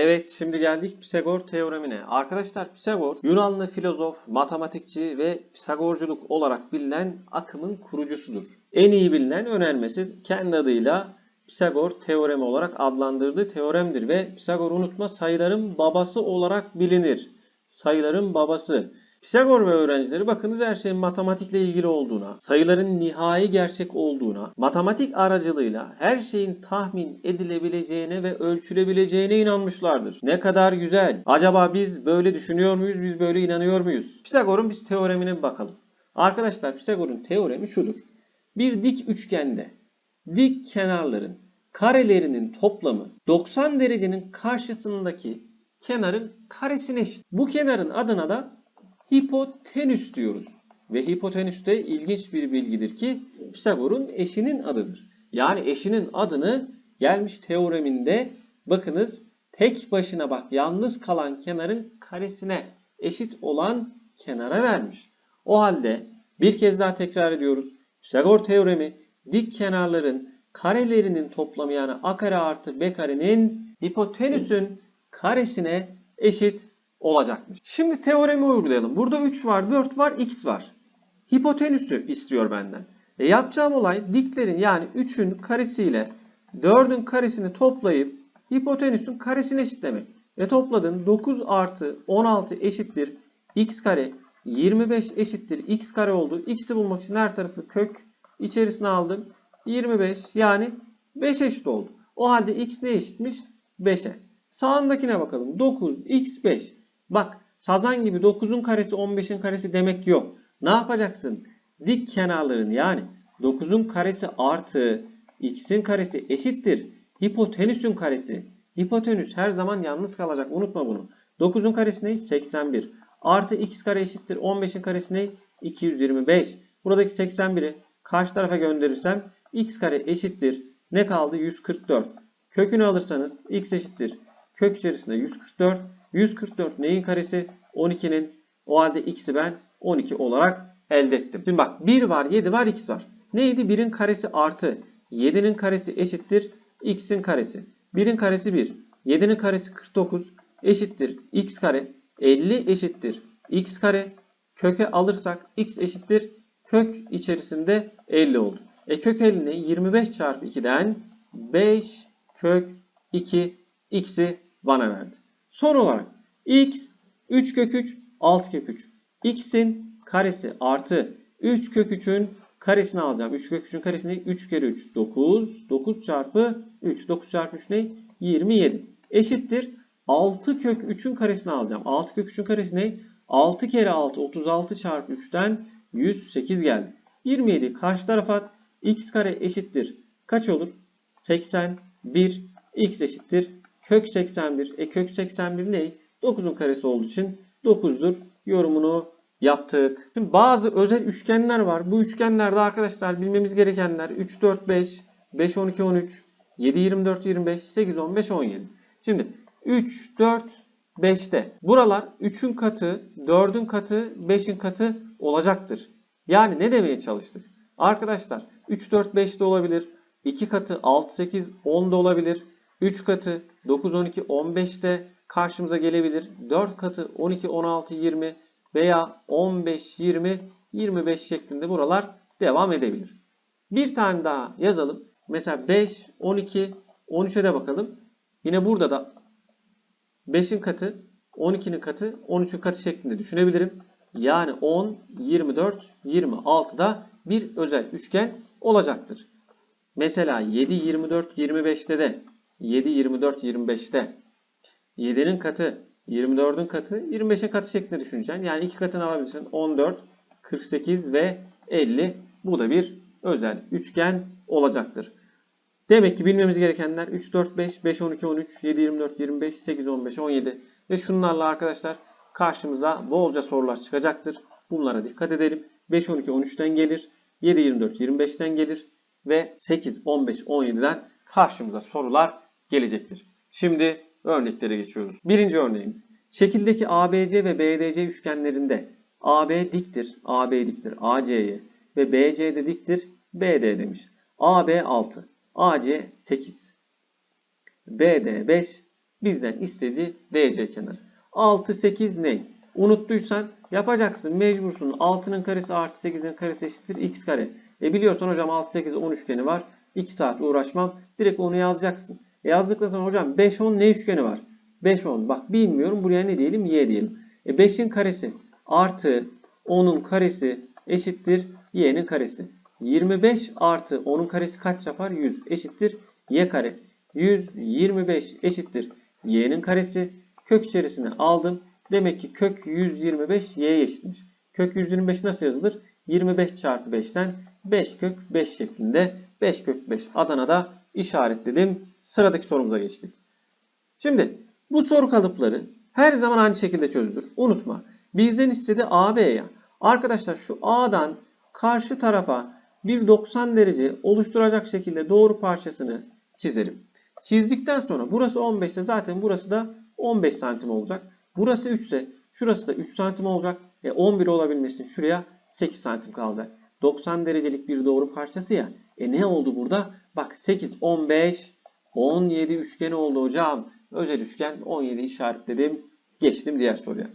Evet şimdi geldik Pisagor teoremine. Arkadaşlar Pisagor Yunanlı filozof, matematikçi ve Pisagorculuk olarak bilinen akımın kurucusudur. En iyi bilinen önermesi kendi adıyla Pisagor teoremi olarak adlandırdığı teoremdir ve Pisagor unutma sayıların babası olarak bilinir. Sayıların babası. Pisagor ve öğrencileri bakınız her şeyin matematikle ilgili olduğuna, sayıların nihai gerçek olduğuna, matematik aracılığıyla her şeyin tahmin edilebileceğine ve ölçülebileceğine inanmışlardır. Ne kadar güzel. Acaba biz böyle düşünüyor muyuz, biz böyle inanıyor muyuz? Pisagor'un biz teoremine bir bakalım. Arkadaşlar Pisagor'un teoremi şudur. Bir dik üçgende dik kenarların karelerinin toplamı 90 derecenin karşısındaki kenarın karesine eşit. Bu kenarın adına da hipotenüs diyoruz. Ve hipotenüs de ilginç bir bilgidir ki Pisagor'un eşinin adıdır. Yani eşinin adını gelmiş teoreminde bakınız tek başına bak yalnız kalan kenarın karesine eşit olan kenara vermiş. O halde bir kez daha tekrar ediyoruz. Pisagor teoremi dik kenarların karelerinin toplamı yani a kare artı b karenin hipotenüsün karesine eşit olacakmış. Şimdi teoremi uygulayalım. Burada 3 var, 4 var, x var. Hipotenüsü istiyor benden. E yapacağım olay diklerin yani 3'ün karesiyle 4'ün karesini toplayıp hipotenüsün karesine eşitlemek. E topladın 9 artı 16 eşittir x kare 25 eşittir x kare oldu. X'i bulmak için her tarafı kök içerisine aldım. 25 yani 5 eşit oldu. O halde x ne eşitmiş? 5'e. Sağındakine bakalım. 9 x 5. Bak sazan gibi 9'un karesi 15'in karesi demek yok. Ne yapacaksın? Dik kenarların yani 9'un karesi artı x'in karesi eşittir. Hipotenüsün karesi. Hipotenüs her zaman yalnız kalacak. Unutma bunu. 9'un karesi ne? 81. Artı x kare eşittir. 15'in karesi ne? 225. Buradaki 81'i karşı tarafa gönderirsem x kare eşittir. Ne kaldı? 144. Kökünü alırsanız x eşittir. Kök içerisinde 144. 144 neyin karesi? 12'nin. O halde x'i ben 12 olarak elde ettim. Şimdi bak 1 var, 7 var, x var. Neydi? 1'in karesi artı 7'nin karesi eşittir x'in karesi. 1'in karesi 1. 7'nin karesi 49 eşittir x kare. 50 eşittir x kare. Köke alırsak x eşittir kök içerisinde 50 oldu. E kök 50'ni 25 çarpı 2'den 5 kök 2 x'i bana verdi. Son olarak x 3 kök 3 6 kök 3. x'in karesi artı 3 kök 3'ün karesini alacağım. 3 kök 3'ün karesini 3 kere 3 9. 9 çarpı 3. 9 çarpı 3 ne? 27. Eşittir. 6 kök 3'ün karesini alacağım. 6 kök 3'ün karesi ne? 6 kere 6 36 çarpı 3'ten 108 geldi. 27 karşı tarafa at. x kare eşittir. Kaç olur? 81 x eşittir. Kök 81. E kök 81 ne? 9'un karesi olduğu için 9'dur. Yorumunu yaptık. Şimdi bazı özel üçgenler var. Bu üçgenlerde arkadaşlar bilmemiz gerekenler 3, 4, 5, 5, 12, 13, 7, 24, 25, 8, 15, 17. Şimdi 3, 4, 5'te. Buralar 3'ün katı, 4'ün katı, 5'in katı olacaktır. Yani ne demeye çalıştık? Arkadaşlar 3, 4, 5 de olabilir. 2 katı 6, 8, 10 da olabilir. 3 katı 9, 12, 15 de karşımıza gelebilir. 4 katı 12, 16, 20 veya 15, 20, 25 şeklinde buralar devam edebilir. Bir tane daha yazalım. Mesela 5, 12, 13'e de bakalım. Yine burada da 5'in katı, 12'nin katı, 13'ün katı şeklinde düşünebilirim. Yani 10, 24, 26 da bir özel üçgen olacaktır. Mesela 7, 24, 25'te de 7, 24, 25'te 7'nin katı, 24'ün katı, 25'in katı şeklinde düşüneceksin. Yani iki katını alabilirsin. 14, 48 ve 50. Bu da bir özel üçgen olacaktır. Demek ki bilmemiz gerekenler 3, 4, 5, 5, 12, 13, 7, 24, 25, 8, 15, 17 ve şunlarla arkadaşlar karşımıza bolca sorular çıkacaktır. Bunlara dikkat edelim. 5, 12, 13'ten gelir. 7, 24, 25'ten gelir. Ve 8, 15, 17'den karşımıza sorular gelecektir. Şimdi örneklere geçiyoruz. Birinci örneğimiz. Şekildeki ABC ve BDC üçgenlerinde AB diktir, AB diktir AC'ye ve BC de diktir BD demiş. AB 6, AC 8, BD 5, bizden istediği DC kenar. 6, 8 ne? Unuttuysan yapacaksın. Mecbursun. 6'nın karesi artı 8'in karesi eşittir x kare. E biliyorsan hocam 6, 8, 10 üçgeni var. 2 saat uğraşmam. Direkt onu yazacaksın. E yazdıktan sonra hocam 5, 10 ne üçgeni var? 5, 10. Bak bilmiyorum. Buraya ne diyelim? Y diyelim. E 5'in karesi artı 10'un karesi eşittir y'nin karesi. 25 artı 10'un karesi kaç yapar? 100 eşittir y kare. 125 eşittir y'nin karesi. Kök içerisine aldım. Demek ki kök 125 y'ye eşitmiş. Kök 125 nasıl yazılır? 25 çarpı 5'ten 5 kök 5 şeklinde 5 kök 5 Adana'da işaretledim. Sıradaki sorumuza geçtik. Şimdi bu soru kalıpları her zaman aynı şekilde çözülür. Unutma. Bizden istedi AB'ye. Arkadaşlar şu A'dan karşı tarafa bir 90 derece oluşturacak şekilde doğru parçasını çizelim. Çizdikten sonra burası 15 ise zaten burası da 15 santim olacak. Burası 3 ise şurası da 3 santim olacak. E 11 olabilmesi için şuraya 8 santim kaldı. 90 derecelik bir doğru parçası ya. E ne oldu burada? Bak 8, 15, 17 üçgeni oldu hocam. Özel üçgen 17 işaretledim. Geçtim diğer soruya.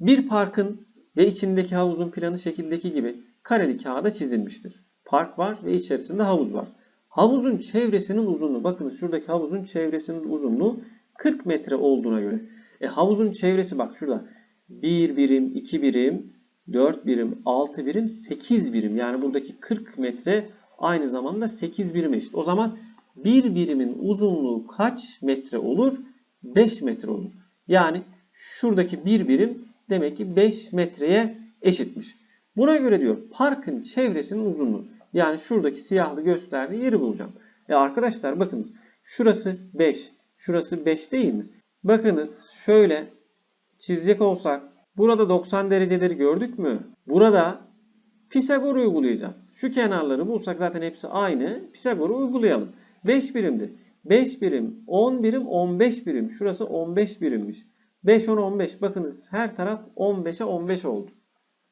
Bir parkın ve içindeki havuzun planı şekildeki gibi kareli kağıda çizilmiştir. Park var ve içerisinde havuz var. Havuzun çevresinin uzunluğu, bakın şuradaki havuzun çevresinin uzunluğu 40 metre olduğuna göre. E havuzun çevresi bak şurada 1 birim, 2 birim, 4 birim, 6 birim, 8 birim. Yani buradaki 40 metre aynı zamanda 8 birim eşit. O zaman bir birimin uzunluğu kaç metre olur? 5 metre olur. Yani şuradaki bir birim demek ki 5 metreye eşitmiş. Buna göre diyor parkın çevresinin uzunluğu. Yani şuradaki siyahlı gösterdiği yeri bulacağım. E arkadaşlar bakınız şurası 5. Şurası 5 değil mi? Bakınız şöyle çizecek olsak burada 90 dereceleri gördük mü? Burada Pisagor uygulayacağız. Şu kenarları bulsak zaten hepsi aynı. Pisagor'u uygulayalım. 5 birimdi. 5 birim, 10 birim, 15 birim. Şurası 15 birimmiş. 5, 10, 15. Bakınız her taraf 15'e 15 oldu.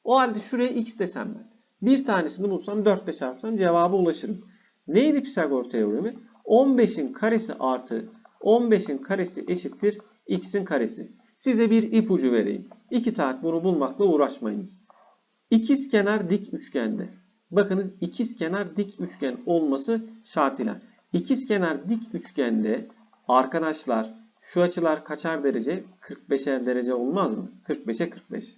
O halde şuraya x desem ben. Bir tanesini bulsam 4 ile çarpsam cevaba ulaşırım. Neydi Pisagor teoremi? 15'in karesi artı 15'in karesi eşittir x'in karesi. Size bir ipucu vereyim. 2 saat bunu bulmakla uğraşmayınız. İkiz kenar dik üçgende. Bakınız ikiz kenar dik üçgen olması şartıyla. İkiz kenar dik üçgende arkadaşlar şu açılar kaçar derece? 45'er derece olmaz mı? 45'e 45.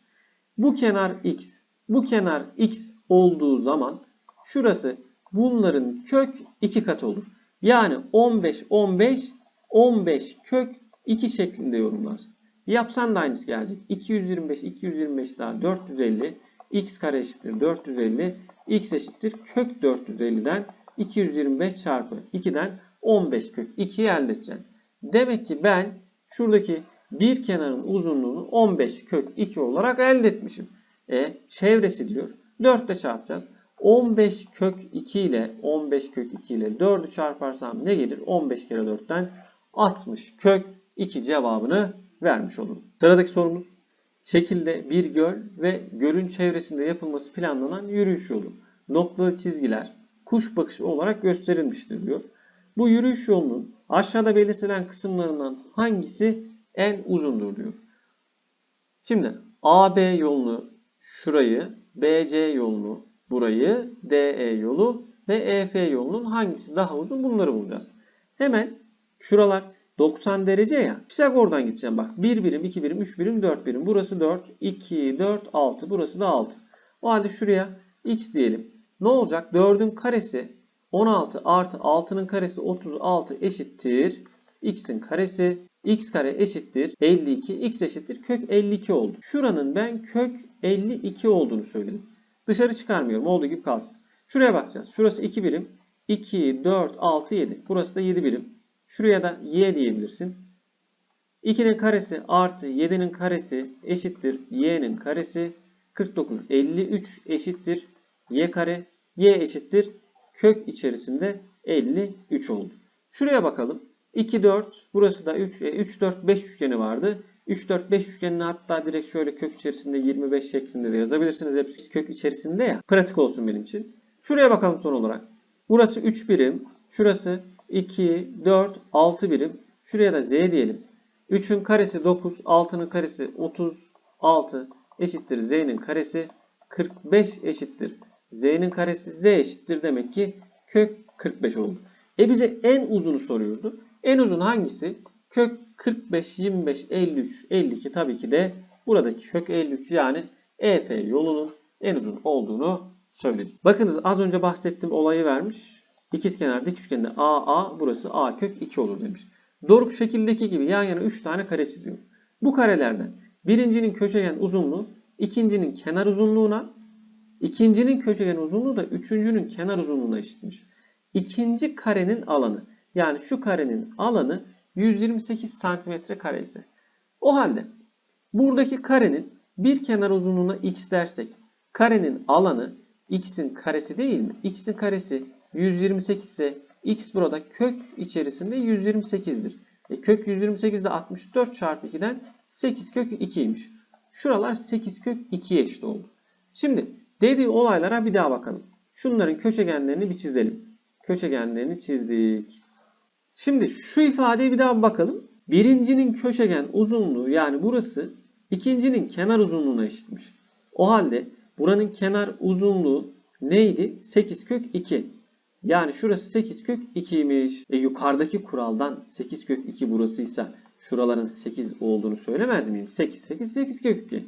Bu kenar x, bu kenar x olduğu zaman şurası bunların kök 2 katı olur. Yani 15 15 15 kök 2 şeklinde yorumlarsın. Yapsan da aynısı gelecek. 225 225 daha 450 x kare eşittir 450 x eşittir kök 450'den 225 çarpı 2'den 15 kök 2'yi elde edeceğim. Demek ki ben şuradaki bir kenarın uzunluğunu 15 kök 2 olarak elde etmişim. E çevresi diyor. 4 ile çarpacağız. 15 kök 2 ile 15 kök 2 ile 4'ü çarparsam ne gelir? 15 kere 4'ten 60 kök 2 cevabını vermiş olurum. Sıradaki sorumuz. Şekilde bir göl ve gölün çevresinde yapılması planlanan yürüyüş yolu. Noktalı çizgiler kuş bakışı olarak gösterilmiştir diyor. Bu yürüyüş yolunun aşağıda belirtilen kısımlarından hangisi en uzundur diyor. Şimdi AB yolunu şurayı, BC yolunu burayı, DE yolu ve EF yolunun hangisi daha uzun bunları bulacağız. Hemen şuralar 90 derece ya. Pisagor'dan gideceğim bak. 1 birim, 2 birim, 3 birim, 4 birim. Burası 4, 2, 4, 6. Burası da 6. O halde şuraya x diyelim. Ne olacak? 4'ün karesi 16 artı 6'nın karesi 36 eşittir. x'in karesi x kare eşittir 52. x eşittir kök 52 oldu. Şuranın ben kök 52 olduğunu söyledim. Dışarı çıkarmıyorum. Olduğu gibi kalsın. Şuraya bakacağız. Şurası 2 birim. 2, 4, 6, 7. Burası da 7 birim. Şuraya da y diyebilirsin. 2'nin karesi artı 7'nin karesi eşittir y'nin karesi. 49, 53 eşittir y kare. y eşittir kök içerisinde 53 oldu. Şuraya bakalım. 2, 4. Burası da 3, 3, 4, 5 üçgeni vardı. 3, 4, 5 üçgenini hatta direkt şöyle kök içerisinde 25 şeklinde de yazabilirsiniz. Hepsi kök içerisinde ya. Pratik olsun benim için. Şuraya bakalım son olarak. Burası 3 birim. Şurası 2, 4, 6 birim. Şuraya da z diyelim. 3'ün karesi 9, 6'nın karesi 36 eşittir z'nin karesi 45 eşittir. Z'nin karesi z eşittir demek ki kök 45 oldu. E bize en uzunu soruyordu. En uzun hangisi? Kök 45, 25, 53, 52 tabii ki de buradaki kök 53 yani EF yolunun en uzun olduğunu söyledik. Bakınız az önce bahsettiğim olayı vermiş. İkizkenar dik üçgende AA burası A kök 2 olur demiş. Doruk şekildeki gibi yan yana 3 tane kare çiziyor. Bu karelerden birincinin köşegen uzunluğu ikincinin kenar uzunluğuna ikincinin köşegen uzunluğu da üçüncünün kenar uzunluğuna eşitmiş. İkinci karenin alanı yani şu karenin alanı 128 santimetre kare ise. O halde buradaki karenin bir kenar uzunluğuna x dersek karenin alanı x'in karesi değil mi? x'in karesi 128 ise x burada kök içerisinde 128'dir. E kök 128 de 64 çarpı 2'den 8 kök 2'ymiş. Şuralar 8 kök 2'ye eşit oldu. Şimdi dediği olaylara bir daha bakalım. Şunların köşegenlerini bir çizelim. Köşegenlerini çizdik. Şimdi şu ifadeye bir daha bakalım. Birincinin köşegen uzunluğu yani burası ikincinin kenar uzunluğuna eşitmiş. O halde buranın kenar uzunluğu neydi? 8 kök 2. Yani şurası 8 kök 2'ymiş. E yukarıdaki kuraldan 8 kök 2 burasıysa şuraların 8 olduğunu söylemez miyim? 8, 8, 8 kök 2.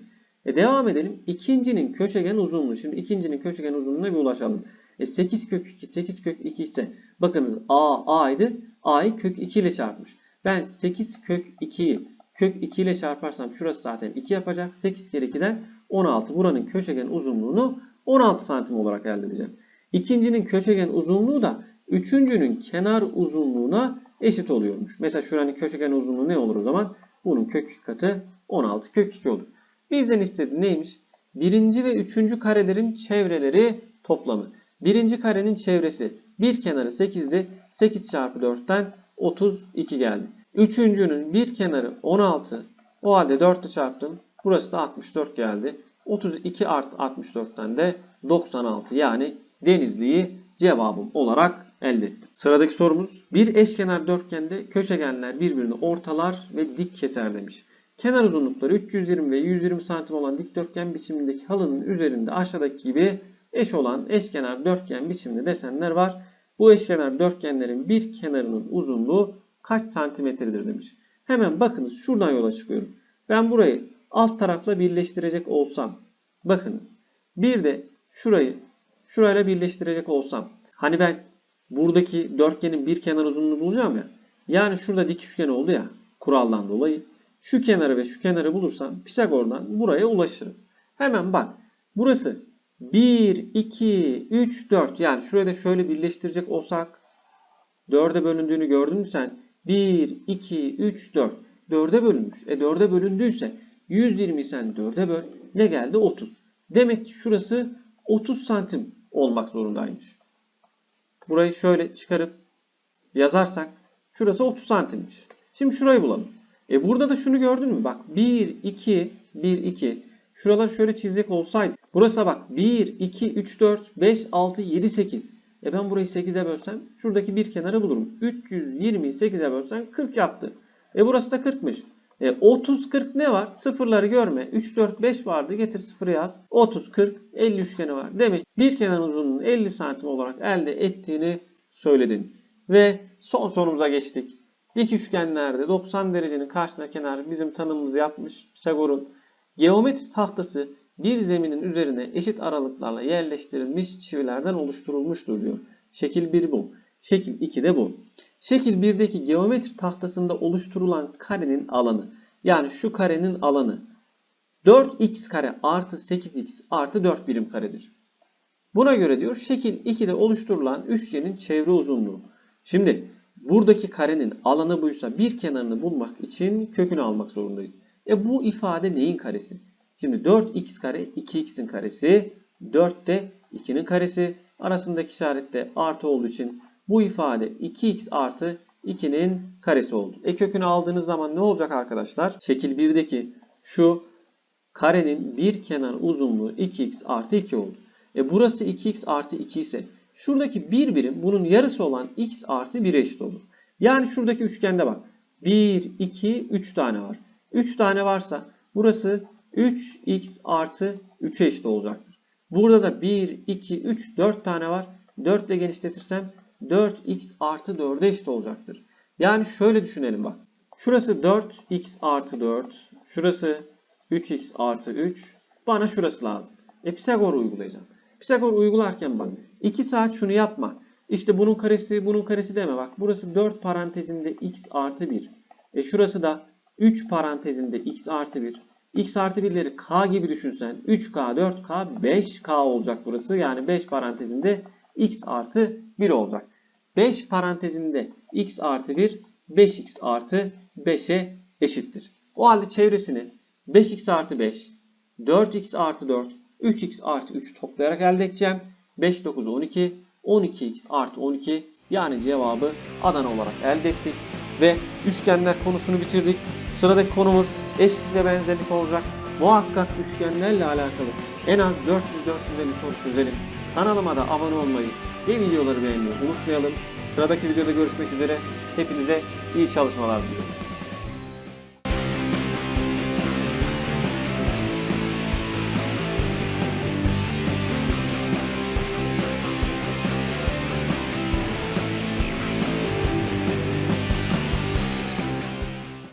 E devam edelim. İkincinin köşegen uzunluğu. Şimdi ikincinin köşegen uzunluğuna bir ulaşalım. E 8 kök 2, 8 kök 2 ise bakınız A, A'ydı. A'yı kök 2 ile çarpmış. Ben 8 kök 2'yi kök 2 ile çarparsam şurası zaten 2 yapacak. 8 kere 2'den 16. Buranın köşegen uzunluğunu 16 santim olarak elde edeceğim. İkincinin köşegen uzunluğu da üçüncünün kenar uzunluğuna eşit oluyormuş. Mesela şuranın köşegen uzunluğu ne olur o zaman? Bunun kök 2 katı 16 kök 2 olur. Bizden istediği neymiş? Birinci ve üçüncü karelerin çevreleri toplamı. Birinci karenin çevresi bir kenarı 8'di. 8 çarpı 4'ten 32 geldi. Üçüncünün bir kenarı 16. O halde 4 ile çarptım. Burası da 64 geldi. 32 artı 64'ten de 96 yani Denizli'yi cevabım olarak elde ettim. Sıradaki sorumuz bir eşkenar dörtgende köşegenler birbirini ortalar ve dik keser demiş. Kenar uzunlukları 320 ve 120 santim olan dikdörtgen biçimindeki halının üzerinde aşağıdaki gibi eş olan eşkenar dörtgen biçimli desenler var. Bu eşkenar dörtgenlerin bir kenarının uzunluğu kaç santimetredir demiş. Hemen bakınız şuradan yola çıkıyorum. Ben burayı alt tarafla birleştirecek olsam bakınız bir de şurayı şurayla birleştirecek olsam hani ben buradaki dörtgenin bir kenar uzunluğunu bulacağım ya. Yani şurada dik üçgen oldu ya kuraldan dolayı. Şu kenarı ve şu kenarı bulursam Pisagor'dan buraya ulaşırım. Hemen bak. Burası 1, 2, 3, 4. Yani şurayı da şöyle birleştirecek olsak 4'e bölündüğünü gördün mü sen? 1, 2, 3, 4. 4'e bölünmüş. E 4'e bölündüyse 120 sen 4'e böl. Ne geldi? 30. Demek ki şurası 30 santim olmak zorundaymış. Burayı şöyle çıkarıp yazarsak şurası 30 santimmiş. Şimdi şurayı bulalım. E burada da şunu gördün mü? Bak 1, 2, 1, 2. Şuraları şöyle çizecek olsaydı. Burası bak 1, 2, 3, 4, 5, 6, 7, 8. E ben burayı 8'e bölsem şuradaki bir kenarı bulurum. 320'yi 8'e bölsem 40 yaptı. E burası da 40'mış. E 30, 40 ne var? Sıfırları görme. 3, 4, 5 vardı. Getir sıfırı yaz. 30, 40, 50 üçgeni var. Demek bir kenar uzunluğunu 50 santim olarak elde ettiğini söyledin. Ve son sorumuza geçtik. Dik üçgenlerde 90 derecenin karşısına kenar bizim tanımımızı yapmış Pisagor'un geometri tahtası bir zeminin üzerine eşit aralıklarla yerleştirilmiş çivilerden oluşturulmuştur diyor. Şekil 1 bu. Şekil 2 de bu. Şekil 1'deki geometri tahtasında oluşturulan karenin alanı yani şu karenin alanı 4x kare artı 8x artı 4 birim karedir. Buna göre diyor şekil 2'de oluşturulan üçgenin çevre uzunluğu. Şimdi buradaki karenin alanı buysa bir kenarını bulmak için kökünü almak zorundayız. E bu ifade neyin karesi? Şimdi 4x kare 2x'in karesi, 4 de 2'nin karesi. Arasındaki işaret de artı olduğu için bu ifade 2x artı 2'nin karesi oldu. E kökünü aldığınız zaman ne olacak arkadaşlar? Şekil 1'deki şu karenin bir kenar uzunluğu 2x artı 2 oldu. E burası 2x artı 2 ise şuradaki bir birim bunun yarısı olan x artı 1'e eşit olur. Yani şuradaki üçgende bak. 1, 2, 3 tane var. 3 tane varsa burası 3x artı 3'e eşit olacaktır. Burada da 1, 2, 3, 4 tane var. 4 ile genişletirsem 4x artı 4'e eşit olacaktır. Yani şöyle düşünelim bak. Şurası 4x artı 4. Şurası 3x artı 3. Bana şurası lazım. E Pisagor uygulayacağım. Pisagor uygularken bak 2 saat şunu yapma. İşte bunun karesi bunun karesi deme bak. Burası 4 parantezinde x artı 1. E şurası da 3 parantezinde x artı 1. x artı 1'leri k gibi düşünsen 3k, 4k, 5k olacak burası. Yani 5 parantezinde x artı 1 olacak. 5 parantezinde x artı 1 5x artı 5'e eşittir. O halde çevresini 5x artı 5, 4x artı 4, 3x artı 3 toplayarak elde edeceğim. 5, 9, 12, 12x artı 12 yani cevabı Adana olarak elde ettik. Ve üçgenler konusunu bitirdik. Sıradaki konumuz eşlik ve benzerlik olacak. Muhakkak üçgenlerle alakalı en az 400-450 soru çözelim. Kanalıma da abone olmayı ve videoları beğenmeyi unutmayalım. Sıradaki videoda görüşmek üzere. Hepinize iyi çalışmalar diliyorum.